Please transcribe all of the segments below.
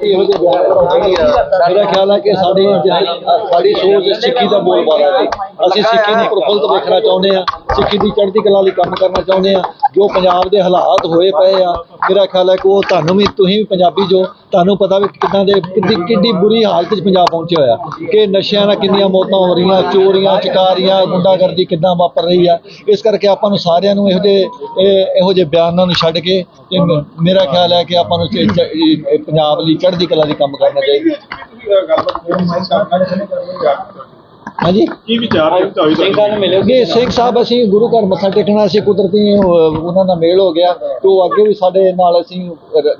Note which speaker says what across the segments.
Speaker 1: ਇਹੋ ਜਿਹੇ ਬਿਆਨ ਬਣਾਉਣੀ ਆ ਮੇਰਾ ਖਿਆਲ ਹੈ ਕਿ ਸਾਡੀ ਸਾਡੀ ਸੋਚ ਸਿੱਖੀ ਦਾ ਬੋਲਬਾਲਾ ਹੈ ਅਸੀਂ ਸਿੱਖੀ ਨੂੰ ਪ੍ਰਫੁੱਲਤ ਵੇਖਣਾ ਚਾਹੁੰਦੇ ਆ। ਸਿੱਖੀ ਦੀ ਚੜ੍ਹਦੀ ਕਲਾ ਲਈ ਕੰਮ ਕਰਨਾ ਚਾਹੁੰਦੇ ਆ ਜੋ ਪੰਜਾਬ ਦੇ ਹਾਲਾਤ ਹੋਏ ਪਏ ਆ ਮੇਰਾ ਖਿਆਲ ਹੈ ਕਿ ਉਹ ਤੁਹਾਨੂੰ ਵੀ ਤੁਸੀਂ ਵੀ ਪੰਜਾਬੀ ਜੋ ਤੁਹਾਨੂੰ ਪਤਾ ਵੀ ਕਿੱਦਾਂ ਦੇ ਕਿੱਡੀ ਕਿੱਡੀ ਬੁਰੀ ਹਾਲਤ 'ਚ ਪੰਜਾਬ ਪਹੁੰਚਿਆ ਹੋਇਆ ਕਿ ਨਸ਼ਿਆਂ ਨਾਲ ਕਿੰਨੀਆਂ ਮੌਤਾਂ ਹੋ ਰਹੀਆਂ ਚੋਰੀਆਂ ਚਕਾਰੀਆਂ ਗੁੰਡਾਗਰਦੀ ਕਿੱਦਾਂ ਵਾਪਰ ਰਹੀ ਆ ਇਸ ਕਰਕੇ ਆਪਾਂ ਨੂੰ ਸਾਰਿਆਂ ਨੂੰ ਇਹੋ ਜਿਹੇ ਇਹ- ਜਿਹੇ ਬਿਆਨਾਂ ਨੂੰ ਛੱਡ ਕੇ ਤੇ ਮੇਰਾ ਖਿਆਲ ਹੈ ਕਿ ਆਪਾਂ ਨੂੰ ਪੰਜਾਬ ਲਈ ਚੜ੍ਹਦੀ ਕਲਾ ਦੀ ਕੰਮ ਕਰਨਾ ਚਾਹੀਦਾ ਹਾਂਜੀ?
Speaker 2: ਕੀ ਵਿਚਾਰ ਹੈ? ਤੁਹਾਡੇ
Speaker 3: ਸਿੰਘਾਂ ਨੂੰ ਮਿਲਿਓ
Speaker 1: ਕਿ? ਸਿੰਘ ਸਾਹਿਬ ਅਸੀਂ ਗੁਰੂ ਘਰ ਮੱਥਾ ਟੇਕਣਾ ਸੀ ਕੁਦਰਤੀ ਉਹਨਾਂ ਨਾਲ ਮੇਲ ਹੋ ਗਿਆ। ਤੇ ਉਹ ਅੱਗੇ ਵੀ ਸਾਡੇ ਨਾਲ ਅਸੀਂ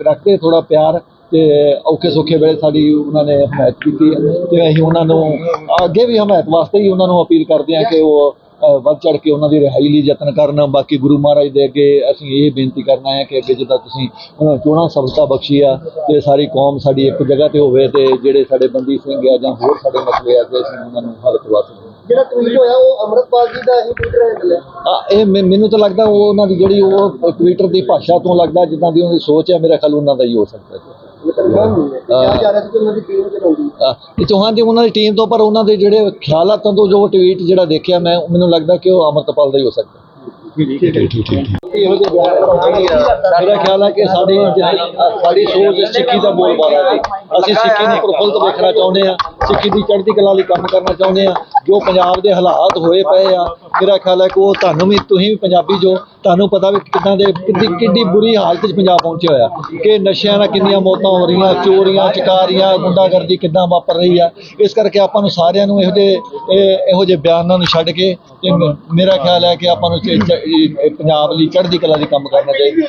Speaker 1: ਰੱਖਦੇ ਥੋੜਾ ਪਿਆਰ ਤੇ ਔਖੇ ਸੌਖੇ ਵੇਲੇ ਸਾਡੀ ਉਹਨਾਂ ਨੇ ਹਮਾਇਤ ਕੀਤੀ ਤੇ ਅਸੀਂ ਉਹਨਾਂ ਨੂੰ ਅੱਗੇ ਵੀ ਹਮਾਇਤ ਵਾਸਤੇ ਹੀ ਉਹਨਾਂ ਨੂੰ ਅਪੀਲ ਕਰਦੇ ਹਾਂ ਕਿ ਉਹ ਵੱਧ ਚੜ ਕੇ ਉਹਨਾਂ ਦੀ ਰਿਹਾਈ ਲਈ ਯਤਨ ਕਰਨ। ਬਾਕੀ ਗੁਰੂ ਮਹਾਰਾਜ ਦੇ ਅੱਗੇ ਅਸੀਂ ਇਹ ਬੇਨਤੀ ਕਰਨਾ ਹੈ ਕਿ ਅੱਗੇ ਜਿੱਦਾਂ ਤੁਸੀਂ ਉਹਨਾਂ ਚੋਣਾਂ ਸਬਕਤਾ ਬਖਸ਼ੀ ਆ ਤੇ ਸਾਰੀ ਕੌਮ ਸਾਡੀ ਇੱਕ ਜਗ੍ਹਾ ਤੇ ਹੋਵੇ ਤੇ ਜਿਹੜੇ ਸਾਡੇ ਬੰਦੀ ਸਿੰਘ ਆ ਜਾਂ ਹੋਰ ਸਾਡੇ ਮਸਲੇ ਆ ਕਿ ਅਸੀਂ ਉਹਨਾਂ ਨੂੰ ਹੱਲ ਕਰਵਾ ਸਕੀਏ।
Speaker 4: ਜਿਹੜਾ ਟਵੀਟ ਹੋਇਆ ਉਹ ਅੰਮ੍ਰਿਤਪਾਲ ਜੀ ਦਾ ਹੀ ਟਵਿੱਟਰ ਹੈਂਡਲ ਹੈ
Speaker 1: ਆ ਇਹ ਮੈਨ- ਮੈਨੂੰ ਤਾਂ ਲੱਗਦਾ ਉਹ ਉਹਨਾਂ ਦੀ ਜਿਹੜੀ ਉਹ ਟਵਿੱਟਰ ਦੀ ਭਾਸ਼ਾ ਤੋਂ ਲੱਗਦਾ ਜਿੱਦਾਂ ਦੀ ਉਹਦੀ ਸੋਚ ਹੈ ਮੇਰਾ ਖਿਆਲ ਉਹਨਾਂ ਦਾ ਹੀ ਹੋ ਸਕਦਾ। ਹੈ
Speaker 4: ਇਹ ਕਨਫਰਮ ਨਹੀਂ ਹੈ। ਕਿਹਾ ਜਾ ਰਿਹਾ ਸੀ ਕਿ ਉਹਨਾਂ ਦੀ
Speaker 1: ਉਹਨਾਂ ਦੀ ਟੀਮ ਤੋਂ ਪਰ ਉਹਨਾਂ ਦੇ ਜਿਹੜੇ ਖਿਆਲਾਤਾਂ ਤੋਂ ਜੋ ਟਵੀਟ ਜਿਹੜਾ ਦੇਖਿਆ ਮੈਂ ਮੈਨੂੰ ਲੱਗਦਾ ਕਿ ਉਹ ਅਮਰਤਪਾਲ ਦਾ ਹੀ ਹੋ ਸਕਦਾ।
Speaker 2: ਠੀਕ ਠੀਕ ਹੈ।
Speaker 1: ਇਹੋ ਜਿਹੇ ਬਿਆਨ ਬਣਾਉਣੀ ਆ ਮੇਰਾ ਖਿਆਲ ਹੈ ਕਿ ਸਾਡੀ ਸਾਡੀ ਸੋਚ ਸਿੱਖੀ ਦਾ ਬੋਲ ਹੈ ਅਸੀਂ ਸਿੱਖੀ ਨੂੰ ਪ੍ਰਫੁੱਲਤ ਵੇਖਣਾ ਚਾਹੁੰਦੇ ਆ ਸਿੱਖੀ ਦੀ ਚੜ੍ਹਦੀ ਕਲਾ ਲਈ ਕੰਮ ਕਰਨਾ ਚਾਹੁੰਦੇ ਆ ਜੋ ਪੰਜਾਬ ਦੇ ਹਾਲਾਤ ਹੋਏ ਪਏ ਆ, ਮੇਰਾ ਖਿਆਲ ਹੈ ਕਿ ਉਹ ਤੁਹਾਨੂੰ ਵੀ, ਤੁਸੀਂ ਵੀ ਪੰਜਾਬੀ ਜੋ, ਤੁਹਾਨੂੰ ਪਤਾ ਵੀ ਕਿੱਦਾਂ ਦੇ, ਕਿੱਡੀ ਕਿੱਡੀ ਬੁਰੀ ਹਾਲਤ 'ਚ ਪੰਜਾਬ ਪਹੁੰਚਿਆ ਹੋਇਆ। ਕਿ ਨਸ਼ਿਆਂ ਨਾਲ ਕਿੰਨੀਆਂ ਮੌਤਾਂ ਹੋ ਰਹੀਆਂ, ਚੋਰੀਆਂ, ਚਕਾਰੀਆਂ, ਗੁੰਡਾਗਰਦੀ ਕਿੱਦਾਂ ਵਾਪਰ ਰਹੀ ਆ। ਇਸ ਕਰਕੇ ਆਪਾਂ ਨੂੰ ਸਾਰਿਆਂ ਨੂੰ ਇਹੋ ਜਿਹੇ ਇਹੋ ਜਿਹੇ ਬਿਆਨਾਂ ਨੂੰ ਛੱਡ ਕੇ, ਤੇ ਮੇਰਾ ਖਿਆਲ ਹੈ ਕਿ ਆਪਾਂ ਨੂੰ ਪੰਜਾਬ ਲਈ ਚੜ੍ਹਦੀ ਕਲਾ ਦੀ ਕੰਮ ਕਰਨਾ ਚਾਹੀਦਾ।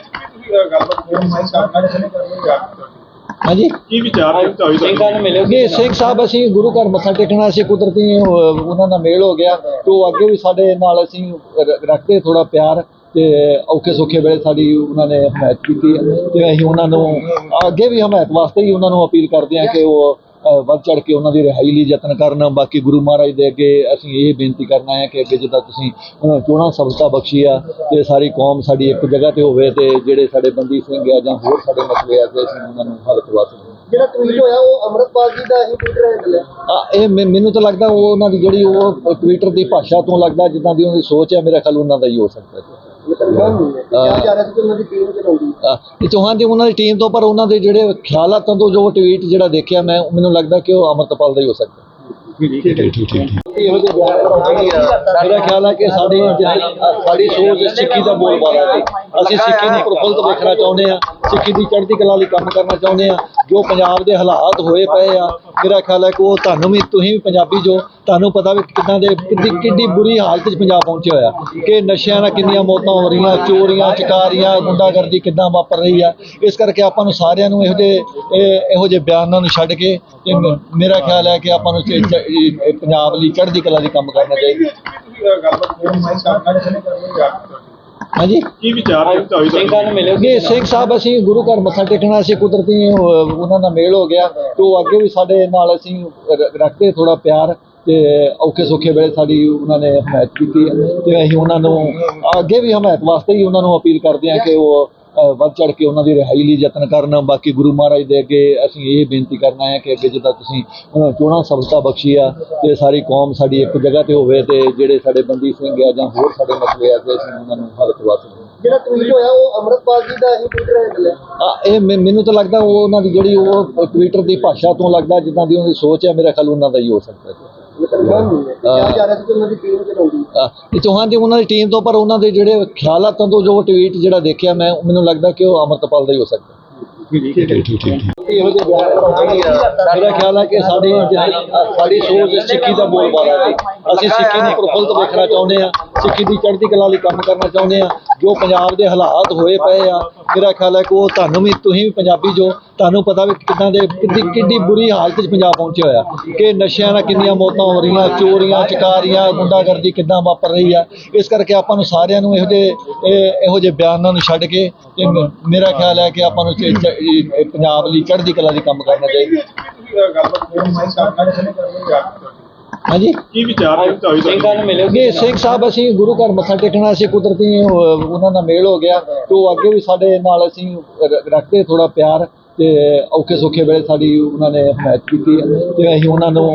Speaker 1: ਹਾਂਜੀ?
Speaker 2: ਕੀ ਵਿਚਾਰ ਹੈ ਤੁਹਾਡੇ?
Speaker 3: ਸਿੰਘਾਂ ਨੂੰ ਮਿਲਿਓ
Speaker 1: ਕਿ ਸਿੰਘ ਸਾਹਿਬ ਅਸੀਂ ਗੁਰੂ ਘਰ ਮੱਥਾ ਟੇਕਣਾ ਸੀ ਕੁਦਰਤੀ ਅਹ, ਉਹਨਾਂ ਨਾਲ ਮੇਲ ਹੋ ਗਿਆ। ਤੇ ਉਹ ਅੱਗੇ ਵੀ ਸਾਡੇ ਨਾਲ ਅਸੀਂ ਰ- ਰੱਖਦੇ ਥੋੜਾ ਪਿਆਰ ਤੇ ਔਖੇ ਸੌਖੇ ਵੇਲੇ ਸਾਡੀ ਉਹਨਾਂ ਨੇ ਹਮਾਇਤ ਕੀਤੀ ਹੈ। ਤੇ ਅਸੀਂ ਉਹਨਾਂ ਨੂੰ ਅੱਗੇ ਵੀ ਹਮਾਇਤ ਵਾਸਤੇ ਹੀ ਉਹਨਾਂ ਨੂੰ ਅਪੀਲ ਕਰਦੇ ਹਾਂ ਕਿ ਉਹ ਵੱਧ ਚੜ ਕੇ ਉਹਨਾਂ ਦੀ ਰਿਹਾਈ ਲਈ ਯਤਨ ਕਰਨ। ਬਾਕੀ ਗੁਰੂ ਮਹਾਰਾਜ ਦੇ ਅੱਗੇ ਅਸੀਂ ਇਹ ਬੇਨਤੀ ਕਰਨਾ ਹੈ ਕਿ ਅੱਗੇ ਜਿੱਦਾਂ ਤੁਸੀਂ ਚੋਣਾਂ ਸਬਕਤਾ ਬਖਸ਼ੀ ਆ ਤੇ ਸਾਰੀ ਕੌਮ ਸਾਡੀ ਇੱਕ ਜਗ੍ਹਾ ਤੇ ਹੋਵੇ ਤੇ ਜਿਹੜੇ ਸਾਡੇ ਬੰਦੀ ਸਿੰਘ ਆ ਜਾਂ ਹੋਰ ਸਾਡੇ ਮਸਲੇ ਆ ਕਿ ਅਸੀਂ ਉਹਨਾਂ ਨੂੰ ਹੱਲ ਕਰਵਾ ਸਕੀਏ।
Speaker 4: ਜਿਹੜਾ ਟਵੀਟ ਹੋਇਆ ਉਹ ਅੰਮ੍ਰਿਤਪਾਲ ਜੀ ਦਾ ਹੀ ਟਵਿੱਟਰ ਹੈਂਡਲ ਹੈ
Speaker 1: ਆ ਇਹ ਮੈਨ- ਤਾਂ ਲੱਗਦਾ ਉਹ ਉਹਨਾਂ ਦੀ ਜਿਹੜੀ ਉਹ ਟਵਿੱਟਰ ਦੀ ਭਾਸ਼ਾ ਤੋਂ ਲੱਗਦਾ ਜਿੱਦਾਂ ਦੀ ਉਹਦੀ ਸੋਚ ਹੈ ਮੇਰਾ ਖਿਆਲ ਉਹਨਾਂ ਦਾ ਹੀ ਹੋ ਸਕਦਾ ਹੈ।
Speaker 4: ਇਹ
Speaker 1: ਚੌਹਾਨ ਦੀ ਉਹਨਾਂ ਦੀ ਟੀਮ ਤੋਂ ਪਰ ਉਹਨਾਂ ਦੇ ਜਿਹੜੇ ਖਿਆਲਾਤਾਂ ਤੋਂ ਜੋ ਟਵੀਟ ਜਿਹੜਾ ਦੇਖਿਆ ਮੈਂ ਮੈਨੂੰ ਲੱਗਦਾ ਕਿ ਉਹ ਅਮਰਤਪਾਲ ਦਾ ਹੀ ਹੋ ਸਕਦਾ।
Speaker 2: ਠੀਕ ਹੈ ਠੀਕ ਹੈ
Speaker 1: ਮੇਰਾ ਖਿਆਲ ਹੈ ਕਿ ਸਾਡੀ ਸਾਡੀ ਸੋਚ ਸਿੱਖੀ ਦਾ ਬੋਲ ਬਾਲਾ ਹੈ। ਅਸੀਂ ਸਿੱਖੀ ਨੂੰ ਪ੍ਰਫੁੱਲਤ ਵੇਖਣਾ ਚਾਹੁੰਦੇ ਆ ਸਿੱਖੀ ਦੀ ਚੜ੍ਹਦੀ ਕਲਾ ਲਈ ਕੰਮ ਕਰਨਾ ਚਾਹੁੰਦੇ ਆ। ਜੋ ਪੰਜਾਬ ਦੇ ਹਾਲਾਤ ਹੋਏ ਪਏ ਆ, ਮੇਰਾ ਖਿਆਲ ਹੈ ਕਿ ਉਹ ਤੁਹਾਨੂੰ ਵੀ, ਤੁਸੀਂ ਵੀ ਪੰਜਾਬੀ ਜੋ, ਤੁਹਾਨੂੰ ਪਤਾ ਵੀ ਕਿੱਦਾਂ ਦੇ, ਕਿੱਡੀ ਕਿੱਡੀ ਬੁਰੀ ਹਾਲਤ 'ਚ ਪੰਜਾਬ ਪਹੁੰਚਿਆ ਹੋਇਆ। ਕਿ ਨਸ਼ਿਆਂ ਨਾਲ ਕਿੰਨੀਆਂ ਮੌਤਾਂ ਹੋ ਰਹੀਆਂ, ਚੋਰੀਆਂ, ਚਕਾਰੀਆਂ, ਗੁੰਡਾਗਰਦੀ ਕਿੱਦਾਂ ਵਾਪਰ ਰਹੀ ਆ। ਇਸ ਕਰਕੇ ਆਪਾਂ ਨੂੰ ਸਾਰਿਆਂ ਨੂੰ ਇਹੋ ਜਿਹੇ ਇਹੋ ਜਿਹੇ ਬਿਆਨਾਂ ਨੂੰ ਛੱਡ ਕੇ ਤੇ ਮੇਰਾ ਖਿਆਲ ਹੈ ਕਿ ਆਪਾਂ ਨੂੰ ਪੰਜਾਬ ਲਈ ਚੜ੍ਹਦੀ ਕਲਾ ਦੀ ਕੰਮ ਕਰਨਾ ਚਾਹੀਦਾ। ਹਾਂਜੀ?
Speaker 2: ਕੀ ਵਿਚਾਰ ਹੈ ਤੁਹਾਡੇ?
Speaker 3: ਸਿੰਘਾਂ ਨੂੰ ਮਿਲਿਓ
Speaker 1: ਕਿ ਸਿੰਘ ਸਾਹਿਬ ਅਸੀਂ ਗੁਰੂ ਘਰ ਮੱਥਾ ਟੇਕਣਾ ਸੀ ਕੁਦਰਤੀ ਉਹਨਾਂ ਨਾਲ ਮੇਲ ਹੋ ਗਿਆ। ਤੇ ਉਹ ਅੱਗੇ ਵੀ ਸਾਡੇ ਨਾਲ ਅਸੀਂ ਰੱਖਦੇ ਥੋੜਾ ਪਿਆਰ ਤੇ ਔਖੇ ਸੌਖੇ ਵੇਲੇ ਸਾਡੀ ਉਹਨਾਂ ਨੇ ਹਮਾਇਤ ਕੀਤੀ। ਤੇ ਅਸੀਂ ਉਹਨਾਂ ਨੂੰ ਅੱਗੇ ਵੀ ਹਮਾਇਤ ਵਾਸਤੇ ਹੀ ਉਹਨਾਂ ਨੂੰ ਅਪੀਲ ਕਰਦੇ ਹਾਂ ਕਿ ਉਹ ਵੱਧ ਚੜ ਕੇ ਉਹਨਾਂ ਦੀ ਰਿਹਾਈ ਲਈ ਯਤਨ ਕਰਨ ਬਾਕੀ ਗੁਰੂ ਮਹਾਰਾਜ ਦੇ ਅੱਗੇ ਅਸੀਂ ਇਹ ਬੇਨਤੀ ਕਰਨਾ ਹੈ ਕਿ ਅੱਗੇ ਜਿੱਦਾਂ ਤੁਸੀਂ ਉਹਨਾਂ ਚੋਣਾਂ ਸਬਕਤਾ ਬਖਸ਼ੀ ਆ ਤੇ ਸਾਰੀ ਕੌਮ ਸਾਡੀ ਇੱਕ ਜਗ੍ਹਾ ਤੇ ਹੋਵੇ ਤੇ ਜਿਹੜੇ ਸਾਡੇ ਬੰਦੀ ਸਿੰਘ ਆ ਜਾਂ ਹੋਰ ਸਾਡੇ ਮਸਲੇ ਆ ਕਿ ਅਸੀਂ ਉਹਨਾਂ ਨੂੰ ਹੱਲ ਕਰਵਾ ਸਕੀਏ।
Speaker 4: ਜਿਹੜਾ ਟਵੀਟ ਹੋਇਆ ਉਹ ਅੰਮ੍ਰਿਤਪਾਲ ਜੀ ਦਾ ਹੀ ਟਵਿੱਟਰ ਹੈਂਡਲ ਹੈ
Speaker 1: ਆ ਇਹ ਮੈਨ- ਤਾਂ ਲੱਗਦਾ ਉਹ ਉਹਨਾਂ ਦੀ ਜਿਹੜੀ ਉਹ ਟਵਿੱਟਰ ਦੀ ਭਾਸ਼ਾ ਤੋਂ ਲੱਗਦਾ ਜਿੱਦਾਂ ਦੀ ਉਹਦੀ ਸੋਚ ਹੈ ਮੇਰਾ ਖਿਆਲ ਉਹਨਾਂ ਦਾ ਹੀ ਹੋ ਸਕਦਾ ਹੈ।
Speaker 4: ਇਹ ਦੀ
Speaker 1: ਚੌਹਾਨ ਦੀ ਉਹਨਾਂ ਦੀ ਟੀਮ ਤੋਂ, ਪਰ ਉਹਨਾਂ ਦੇ ਜਿਹੜੇ ਖਿਆਲਾਤਾਂ ਤੋਂ, ਜੋ ਟਵੀਟ ਜਿਹੜਾ ਦੇਖਿਆ ਮੈਂ ਮੈਨੂੰ ਲੱਗਦਾ ਕਿ ਉਹ ਅਮਰਤਪਾਲ ਦਾ ਹੀ ਹੋ ਸਕਦਾ।
Speaker 2: ਠੀਕ ਹੈ ਠੀਕ ਹੈ
Speaker 1: ਮੇਰਾ ਖਿਆਲ ਹੈ ਕਿ ਸਾਡੀ ਸਾਡੀ ਸੋਚ ਸਿੱਖੀ ਦਾ ਬੋਲ ਹੈ ਅਸੀਂ ਸਿੱਖੀ ਨੂੰ ਪ੍ਰਫੁੱਲਤ ਵੇਖਣਾ ਚਾਹੁੰਦੇ ਆ ਸਿੱਖੀ ਦੀ ਚੜ੍ਹਦੀ ਕਲਾ ਲਈ ਕੰਮ ਕਰਨਾ ਚਾਹੁੰਦੇ ਆ। ਜੋ ਪੰਜਾਬ ਦੇ ਹਾਲਾਤ ਹੋਏ ਪਏ ਆ, ਮੇਰਾ ਖਿਆਲ ਹੈ ਕਿ ਉਹ ਤੁਹਾਨੂੰ ਵੀ, ਤੁਸੀਂ ਵੀ ਪੰਜਾਬੀ ਜੋ, ਤੁਹਾਨੂੰ ਪਤਾ ਵੀ ਕਿੱਦਾਂ ਦੇ, ਕਿੱਡੀ ਕਿੱਡੀ ਬੁਰੀ ਹਾਲਤ 'ਚ ਪੰਜਾਬ ਪਹੁੰਚਿਆ ਹੋਇਆ। ਕਿ ਨਸ਼ਿਆਂ ਨਾਲ ਕਿੰਨੀਆਂ ਮੌਤਾਂ ਹੋ ਰਹੀਆਂ, ਚੋਰੀਆਂ, ਚਕਾਰੀਆਂ, ਗੁੰਡਾਗਰਦੀ ਕਿੱਦਾਂ ਵਾਪਰ ਰਹੀ ਆ। ਇਸ ਕਰਕੇ ਆਪਾਂ ਨੂੰ ਸਾਰਿਆਂ ਨੂੰ ਇਹੋ ਜਿਹੇ ਇਹੋ ਜਿਹੇ ਬਿਆਨਾਂ ਨੂੰ ਛੱਡ ਕੇ ਤੇ ਮੇਰਾ ਖਿਆਲ ਹੈ ਕਿ ਆਪਾਂ ਨੂੰ ਪੰਜਾਬ ਲਈ ਚੜ੍ਹਦੀ ਕਲਾ ਲਈ ਕੰਮ ਕਰਨਾ ਚਾਹੀਦਾ। ਹਾਂਜੀ?
Speaker 2: ਕੀ ਵਿਚਾਰ ਹੈ ਤੁਹਾਡੇ
Speaker 3: ਸਿੰਘਾਂ ਨੂੰ
Speaker 1: ਕਿ ਸਿੰਘ ਸਾਹਿਬ ਅਸੀਂ ਗੁਰੂ ਘਰ ਮੱਥਾ ਟੇਕਣਾ ਸੀ ਕੁਦਰਤੀ ਉਹਨਾਂ ਨਾਲ ਮੇਲ ਹੋ ਗਿਆ। ਤੇ ਉਹ ਅੱਗੇ ਵੀ ਸਾਡੇ ਨਾਲ ਅਸੀਂ ਰੱਖਦੇ ਥੋੜਾ ਪਿਆਰ ਤੇ ਔਖੇ ਸੌਖੇ ਵੇਲੇ ਸਾਡੀ ਉਹਨਾਂ ਨੇ ਹਮਾਇਤ ਕੀਤੀ। ਤੇ ਅਸੀਂ ਉਹਨਾਂ ਨੂੰ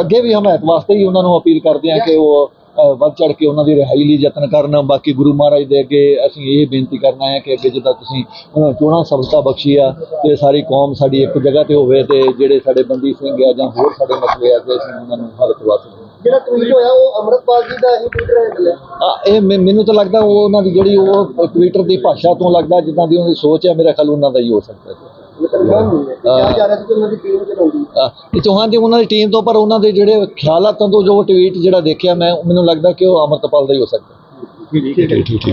Speaker 1: ਅੱਗੇ ਵੀ ਹਮਾਇਤ ਵਾਸਤੇ ਹੀ ਉਹਨਾਂ ਨੂੰ ਅਪੀਲ ਕਰਦੇ ਹਾਂ ਕਿ ਉਹ ਵੱਧ ਚੜ ਕੇ ਉਹਨਾਂ ਦੀ ਰਿਹਾਈ ਲਈ ਯਤਨ ਕਰਨ ਬਾਕੀ ਗੁਰੂ ਮਹਾਰਾਜ ਦੇ ਅੱਗੇ ਅਸੀਂ ਇਹ ਬੇਨਤੀ ਕਰਨਾ ਹੈ ਕਿ ਅੱਗੇ ਜਿੱਦਾਂ ਤੁਸੀਂ ਅ, ਚੋਣਾਂ ਸਬਤਾ ਬਖਸ਼ੀ ਆ ਤੇ ਸਾਰੀ ਕੌਮ ਸਾਡੀ ਇੱਕ ਜਗ੍ਹਾ ਤੇ ਹੋਵੇ ਤੇ ਜਿਹੜੇ ਸਾਡੇ ਬੰਦੀ ਸਿੰਘ ਆ ਜਾਂ ਹੋਰ ਸਾਡੇ ਮਸਲੇ ਆ ਤੇ ਅਸੀਂ ਉਹਨਾਂ ਨੂੰ ਹੱਲ ਕਰਵਾ ਸਕੀਏ।
Speaker 4: ਜਿਹੜਾ ਟਵੀਟ ਹੋਇਆ ਉਹ ਅਮਰਤਪਾਲ ਜੀ ਦਾ ਹੀ ਟਵਿੱਟਰ ਹੈਂਡਲ ਹੈ
Speaker 1: ਆ। ਇਹ ਮੈਨ- ਤਾਂ ਲੱਗਦਾ ਉਹ ਉਹਨਾਂ ਦੀ ਜਿਹੜੀ ਉਹ ਟਵਿੱਟਰ ਦੀ ਭਾਸ਼ਾ ਤੋਂ ਲੱਗਦਾ ਜਿੱਦਾਂ ਦੀ ਉਹਨਾਂ ਦੀ ਸੋਚ ਹੈ ਮੇਰਾ ਖਿਆਲ ਉਹਨਾਂ ਦਾ ਹੀ ਹੋ ਸਕਦਾ ਹੈ।
Speaker 4: ਉਹਨਾਂ
Speaker 1: ਇਹ ਚੌਹਾਨ ਦੀ ਉਹਨਾਂ ਦੀ ਟੀਮ ਤੋਂ ਪਰ ਉਹਨਾਂ ਦੇ ਜਿਹੜੇ ਖਿਆਲਾਤਾਂ ਤੋਂ ਜੋ ਟਵੀਟ ਜਿਹੜਾ ਦੇਖਿਆ ਮੈਂ ਮੈਨੂੰ ਲੱਗਦਾ ਕਿ ਉਹ ਅਮਰਤਪਾਲ ਦਾ ਹੀ ਹੋ ਸਕਦਾ।
Speaker 2: ਠੀਕ ਹੈ ਠੀਕ